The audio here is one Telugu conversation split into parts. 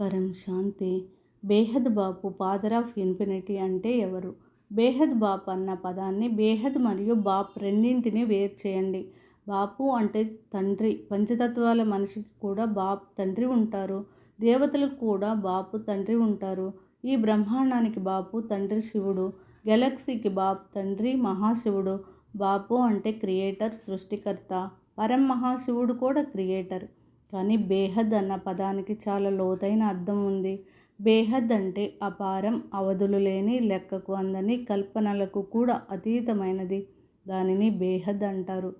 పరం శాంతి. బేహద్ బాపు ఫాదర్ ఆఫ్ ఇన్ఫినిటీ అంటే ఎవరు? బేహద్ బాప్ అన్న పదాన్ని బేహద్ మరియు బాప్ రెండింటిని వేరు చేయండి. బాపు అంటే తండ్రి. పంచతత్వాల మనిషికి కూడా బాప్ తండ్రి ఉంటారు. దేవతలకు కూడా బాపు తండ్రి ఉంటారు. ఈ బ్రహ్మాండానికి బాపు తండ్రి శివుడు. గెలక్సీకి బాప్ తండ్రి మహాశివుడు. బాపు అంటే క్రియేటర్ సృష్టికర్త. పరం మహాశివుడు కూడా క్రియేటర్. కానీ బేహద్ అన్న పదానికి చాలా లోతైన అర్థం ఉంది. బేహద్ అంటే అపారం అవధులు లేని లెక్కకు అందని కల్పనలకు కూడా అతీతమైనది. దానిని బేహద్ అంటారు.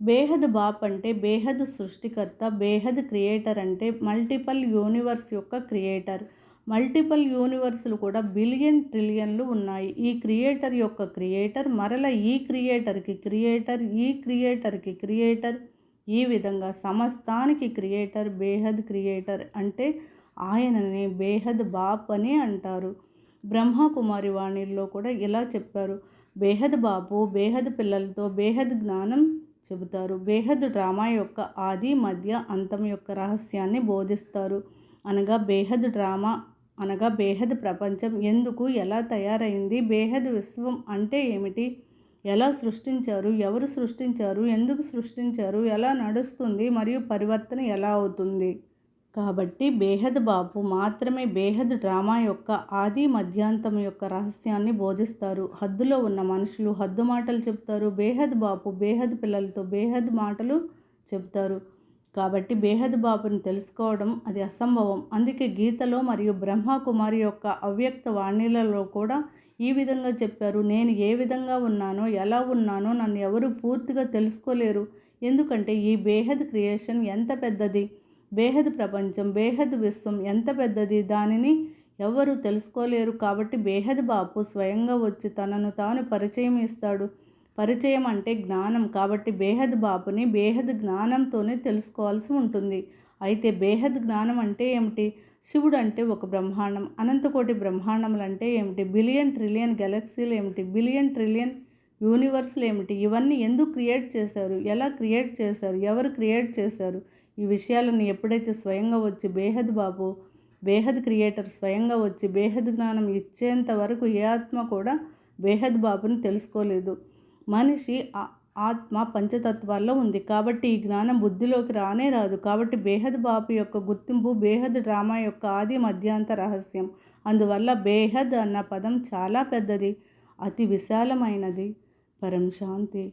బేహద్ బాప్ అంటే బేహద్ సృష్టికర్త బేహద్ క్రియేటర్ అంటే మల్టిపల్ యూనివర్స్ యొక్క క్రియేటర్. మల్టిపల్ యూనివర్సులు కూడా బిలియన్ ట్రిలియన్లు ఉన్నాయి. ఈ క్రియేటర్ యొక్క క్రియేటర్ మరల ఈ క్రియేటర్కి క్రియేటర్ ఈ క్రియేటర్కి క్రియేటర్ ఈ విధంగా సమస్తానికి క్రియేటర్ బేహద్ క్రియేటర్ అంటే ఆయనని బేహద్ బాప్ అని అంటారు. బ్రహ్మకుమారి వాణిల్లో కూడా ఇలా చెప్పారు. బేహద్ బాపు బేహద్ పిల్లలతో బేహద్ జ్ఞానం చెబుతారు. బేహద్ డ్రామా యొక్క ఆది మధ్య అంతం యొక్క రహస్యాన్ని బోధిస్తారు. అనగా బేహద్ డ్రామా అనగా బేహద్ ప్రపంచం ఎందుకు ఎలా తయారైంది బేహద్ విశ్వం అంటే ఏమిటి ఎలా సృష్టించారు ఎవరు సృష్టించారు ఎందుకు సృష్టించారు ఎలా నడుస్తుంది మరియు పరివర్తన ఎలా అవుతుంది. కాబట్టి బేహద్ బాపు మాత్రమే బేహద్ డ్రామా యొక్క ఆది మధ్యాంతం యొక్క రహస్యాన్ని బోధిస్తారు. హద్దులో ఉన్న మనుషులు హద్దు మాటలు చెప్తారు. బేహద్ బాపు బేహద్ పిల్లలతో బేహద్ మాటలు చెప్తారు. కాబట్టి బేహద్ బాపుని తెలుసుకోవడం అది అసంభవం. అందుకే గీతలో మరియు బ్రహ్మ కుమారి యొక్క అవ్యక్త వాణిలలో కూడా ఈ విధంగా చెప్పారు. నేను ఏ విధంగా ఉన్నానో ఎలా ఉన్నానో నన్ను ఎవరు పూర్తిగా తెలుసుకోలేరు. ఎందుకంటే ఈ బేహద్ క్రియేషన్ ఎంత పెద్దది? బేహద్ ప్రపంచం బేహద్ విశ్వం ఎంత పెద్దది? దానిని ఎవరు తెలుసుకోలేరు కాబట్టి బేహద్ బాపు స్వయంగా వచ్చి తనను తాను పరిచయం ఇస్తాడు. పరిచయం అంటే జ్ఞానం కాబట్టి బేహద్ బాపుని బేహద్ జ్ఞానంతోనే తెలుసుకోవాల్సి ఉంటుంది. అయితే బేహద్ జ్ఞానం అంటే ఏమిటి? శివుడు అంటే ఒక బ్రహ్మాండం అనంతకోటి బ్రహ్మాండములు అంటే ఏమిటి? బిలియన్ ట్రిలియన్ గెలక్సీలు ఏమిటి? బిలియన్ ట్రిలియన్ యూనివర్స్లు ఏమిటి? ఇవన్నీ ఎందుకు క్రియేట్ చేశారు? ఎలా క్రియేట్ చేశారు? ఎవరు క్రియేట్ చేశారు? ఈ విషయాలను ఎప్పుడైతే స్వయంగా వచ్చి బేహద్ బాబు బేహద్ క్రియేటర్ స్వయంగా వచ్చి బేహద్ జ్ఞానం ఇచ్చేంత వరకు ఏ ఆత్మ కూడా బేహద్ బాబుని తెలుసుకోలేదు. మనిషి ఆత్మ పంచతత్వాల్లో ఉంది. కాబట్టి ఈ జ్ఞానం బుద్ధిలోకి రానే రాదు. కాబట్టి బేహద్ బాపు యొక్క గుర్తింపు బేహద్ డ్రామా యొక్క ఆది మధ్యాంత రహస్యం. అందువల్ల బేహద్ అన్న పదం చాలా పెద్దది అతి విశాలమైనది. పరం శాంతి.